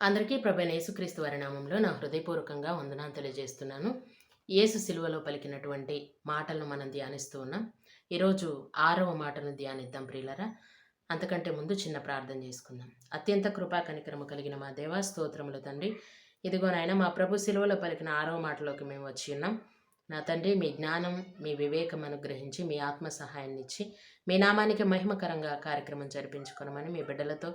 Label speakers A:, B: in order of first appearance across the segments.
A: అందరికీ ప్రభైన యేసుక్రీస్తు వారి నామంలో నా హృదయపూర్వకంగా వందనాలు తెలియజేస్తున్నాను. యేసు సిలువలో పలికినటువంటి మాటలను మనం ధ్యానిస్తూ ఉన్నాం. ఈరోజు ఆరవ మాటను ధ్యానిద్దాం ప్రియులరా. అంతకంటే ముందు చిన్న ప్రార్థన చేసుకుందాం. అత్యంత కృపా కనికరము కలిగిన మా దేవా స్తోత్రములు తండ్రి. ఇదిగో నాయన మా ప్రభు సిలువలో పలికిన ఆరవ మాటలోకి మేము వచ్చి ఉన్నాం. నా తండ్రి మీ జ్ఞానం మీ వివేకం అనుగ్రహించి మీ ఆత్మ సహాయాన్ని ఇచ్చి మీ నామానికి మహిమకరంగా కార్యక్రమం జరిపించుకోనమని మీ బిడ్డలతో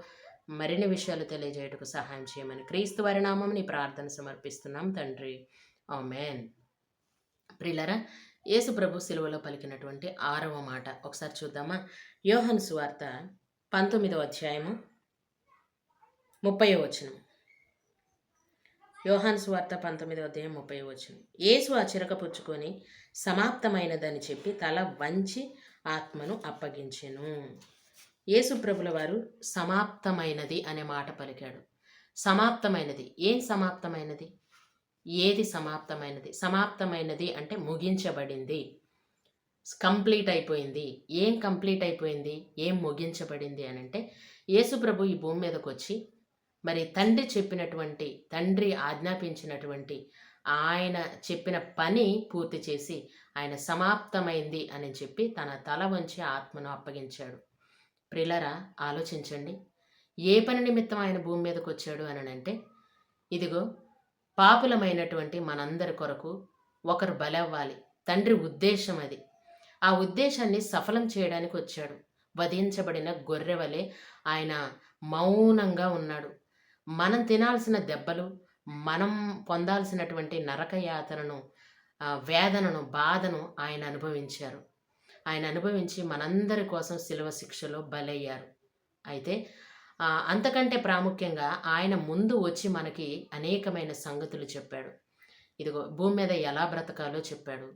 A: మరిన్ని విషయాలు తెలియజేయటకు సహాయం చేయమని క్రీస్తు వారి నామం నీ ప్రార్థన సమర్పిస్తున్నాం తండ్రి. ఆమెన్. ప్రిలరా యేసు ప్రభు సిలువలో పలికినటువంటి ఆరవ మాట. ఒకసారి చూద్దామా? యోహన్ సువార్త పంతొమ్మిదవ అధ్యాయము ముప్పై వచనం. యోహాన్ సువార్త పంతొమ్మిదవ అధ్యాయం ముప్పై వచనం. యేసు ఆ చిరక పుచ్చుకొని సమాప్తమైనదని చెప్పి తల వంచి ఆత్మను అప్పగించెను. యేసుప్రభుల వారు సమాప్తమైనది అనే మాట పలికాడు. సమాప్తమైనది. ఏం సమాప్తమైనది? ఏది సమాప్తమైనది? సమాప్తమైనది అంటే ముగించబడింది. కంప్లీట్ అయిపోయింది. ఏం కంప్లీట్ అయిపోయింది? ఏం ముగించబడింది అని అంటే యేసుప్రభు ఈ భూమి మీదకి వచ్చి మరి తండ్రి చెప్పినటువంటి తండ్రి ఆజ్ఞాపించినటువంటి ఆయన చెప్పిన పని పూర్తి చేసి ఆయన సమాప్తమైంది అని చెప్పి తన తల వంచి ఆత్మను అప్పగించాడు. ప్రిలరా ఆలోచించండి. ఏ పని నిమిత్తం ఆయన భూమి మీదకి వచ్చాడు అని అంటే ఇదిగో పాపులమైనటువంటి మనందరి కొరకు ఒకరు బలవ్వాలి. తండ్రి ఉద్దేశం అది. ఆ ఉద్దేశాన్ని సఫలం చేయడానికి వచ్చాడు. వధించబడిన గొర్రె వలె ఆయన మౌనంగా ఉన్నాడు. మనం తినాల్సిన దెబ్బలు మనం పొందాల్సినటువంటి నరక యాతనను వేదనను బాధను ఆయన అనుభవించారు. ఆయన అనుభవించి మనందరి కోసం శిలువ శిక్షలో బలయ్యారు. అయితే అంతకంటే ప్రాముఖ్యంగా ఆయన ముందు వచ్చి మనకి అనేకమైన సంగతులు చెప్పాడు. ఇదిగో భూమి మీద ఎలా బ్రతకాలో చెప్పాడు.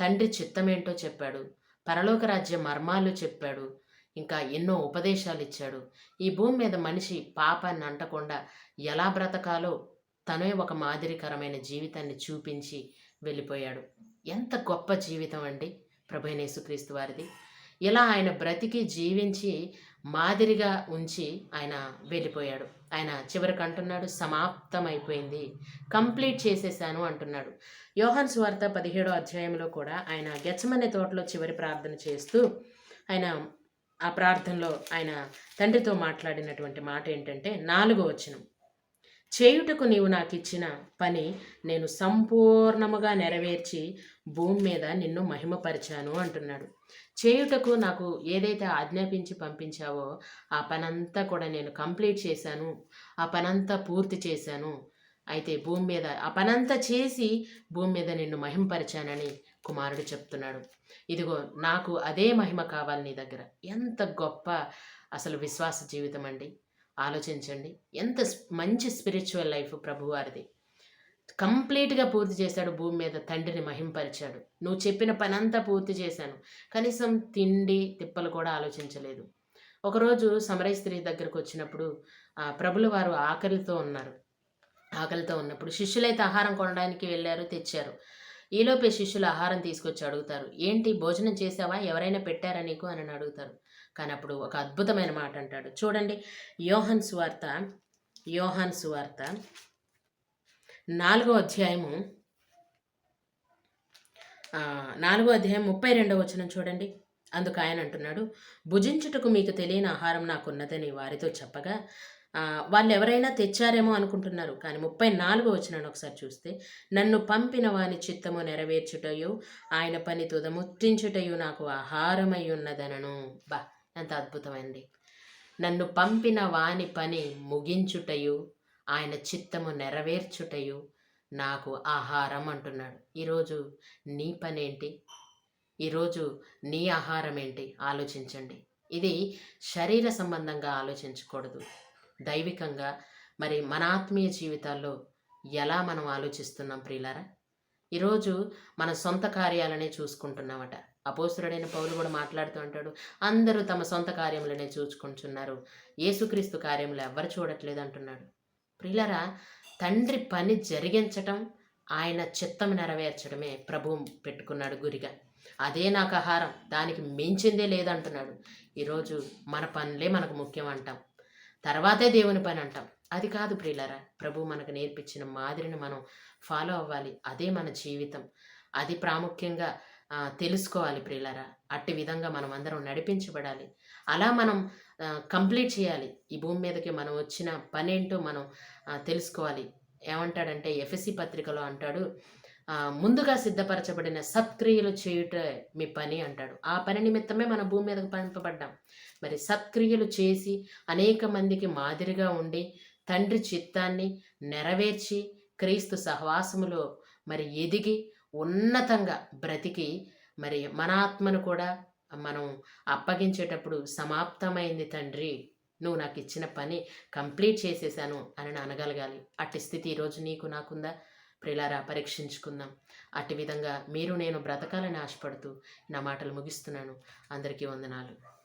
A: తండ్రి చిత్తమేంటో చెప్పాడు. పరలోక రాజ్య మర్మాలు చెప్పాడు. ఇంకా ఎన్నో ఉపదేశాలు ఇచ్చాడు. ఈ భూమి మీద మనిషి పాపాన్ని అంటకుండా ఎలా బ్రతకాలో తనే ఒక మాదిరికరమైన జీవితాన్ని చూపించి వెళ్ళిపోయాడు. ఎంత గొప్ప జీవితం అండి. ప్రభైనేసుక్రీస్తు వారిది. ఇలా ఆయన బ్రతికి జీవించి మాదిరిగా ఉంచి ఆయన వెళ్ళిపోయాడు. ఆయన చివరికి అంటున్నాడు సమాప్తమైపోయింది. కంప్లీట్ చేసేసాను అంటున్నాడు. యోహన్స్ వార్త పదిహేడో అధ్యాయంలో కూడా ఆయన గెచ్చమనే తోటలో చివరి ప్రార్థన చేస్తూ ఆయన ఆ ప్రార్థనలో ఆయన తండ్రితో మాట్లాడినటువంటి మాట ఏంటంటే నాలుగో వచనం. చేయుటకు నీవు నాకు ఇచ్చిన పని నేను సంపూర్ణముగా నెరవేర్చి భూమి మీద నిన్ను మహిమపరిచాను అంటున్నాడు. చేయుటకు నాకు ఏదైతే ఆజ్ఞాపించి పంపించావో ఆ పనంతా కూడా నేను కంప్లీట్ చేశాను. ఆ పనంతా పూర్తి చేశాను. అయితే భూమి మీద ఆ పనంతా చేసి భూమి మీద నిన్ను మహిమపరిచానని కుమారుడు చెప్తున్నాడు. ఇదిగో నాకు అదే మహిమ కావాలి నీ దగ్గర. ఎంత గొప్ప అసలు విశ్వాస జీవితం అండి ఆలోచించండి. ఎంత మంచి స్పిరిచువల్ లైఫ్ ప్రభువారిది. కంప్లీట్గా పూర్తి చేశాడు భూమి మీద తండ్రిని మహింపరిచాడు. నువ్వు చెప్పిన పనంతా పూర్తి చేశాను. కనీసం తిండి తిప్పలు కూడా ఆలోచించలేదు. ఒకరోజు సమరయ స్త్రీ దగ్గరకు వచ్చినప్పుడు ఆ ప్రభుల వారు ఆకలితో ఉన్నారు. ఆకలితో ఉన్నప్పుడు శిష్యులైతే ఆహారం కొనడానికి వెళ్ళారు తెచ్చారు. ఈలోపే శిష్యులు ఆహారం తీసుకొచ్చి అడుగుతారు. ఏంటి భోజనం చేసావా ఎవరైనా పెట్టారా నీకు? అని అడుగుతారు. కానీ అప్పుడు ఒక అద్భుతమైన మాట అంటాడు. చూడండి యోహన్ సువార్త యోహన్ సువార్త నాలుగో అధ్యాయము నాలుగో అధ్యాయం ముప్పై రెండవ వచనం చూడండి. అందుకు ఆయన అంటున్నాడు భుజించుటకు మీకు తెలియని ఆహారం నాకున్నదని వారితో చెప్పగా వాళ్ళు ఎవరైనా తెచ్చారేమో అనుకుంటున్నారు. కానీ ముప్పై నాలుగో వచనాన్ని ఒకసారి చూస్తే నన్ను పంపిన వాని చిత్తము నెరవేర్చుటయు ఆయన పని తుదముట్టించుటయు నాకు ఆహారమై ఉన్నదనను. బా ఎంత అద్భుతమండి. నన్ను పంపిన వాని పని ముగించుటయు ఆయన చిత్తము నెరవేర్చుటయు నాకు ఆహారం అంటున్నాడు. ఈరోజు నీ పనేంటి? ఈరోజు నీ ఆహారం ఏంటి ఆలోచించండి. ఇది శరీర సంబంధంగా ఆలోచించకూడదు. దైవికంగా మరి మన ఆత్మీయ జీవితాల్లో ఎలా మనం ఆలోచిస్తున్నాం ప్రియులారా? ఈరోజు మన సొంత కార్యాలనే చూసుకుంటున్నామట. అపోసురుడైన పౌలు కూడా మాట్లాడుతూ అంటాడు అందరూ తమ సొంత కార్యములనే చూసుకుంటున్నారు యేసుక్రీస్తు కార్యములు ఎవ్వరు చూడట్లేదు అంటున్నాడు. ప్రియులరా తండ్రి పని జరిగించటం ఆయన చిత్తం నెరవేర్చడమే ప్రభువు పెట్టుకున్నాడు గురిగా. అదే నాకు ఆహారం దానికి మించిందే లేదంటున్నాడు ఈరోజు మన పనులే మనకు ముఖ్యం అంటాం. తర్వాతే దేవుని పని అంటాం. అది కాదు ప్రియులరా ప్రభు మనకు నేర్పించిన మాదిరిని మనం ఫాలో అవ్వాలి. అదే మన జీవితం. అది ప్రాముఖ్యంగా తెలుసుకోవాలి ప్రియులరా. అట్టి విధంగా మనం అందరం నడిపించబడాలి. అలా మనం కంప్లీట్ చేయాలి. ఈ భూమి మీదకి మనం వచ్చిన పని ఏంటో మనం తెలుసుకోవాలి. ఏమంటాడంటే ఎఫ్ఎస్సి పత్రికలో అంటాడు ముందుగా సిద్ధపరచబడిన సత్క్రియలు చేయుట మీ పని అంటాడు. ఆ పని నిమిత్తమే మన భూమి మీదకు పంపబడ్డాం. మరి సత్క్రియలు చేసి అనేక మందికి మాదిరిగా ఉండి తండ్రి చిత్తాన్ని నెరవేర్చి క్రీస్తు సహవాసములో మరి ఎదిగి ఉన్నతంగా బ్రతికి మరి మన ఆత్మను కూడా మనం అప్పగించేటప్పుడు సమాప్తమైంది తండ్రి నువ్వు నాకు ఇచ్చిన పని కంప్లీట్ చేసేసాను అని అనగలగాలి. అట్టి స్థితి ఈరోజు నీకు నాకుందా? ప్రిలారా పరీక్షించుకుందాం. అట్టి విధంగా మీరు నేను బ్రతకాలని ఆశపడుతూ నా మాటలు ముగిస్తున్నాను. అందరికీ వందనాలు.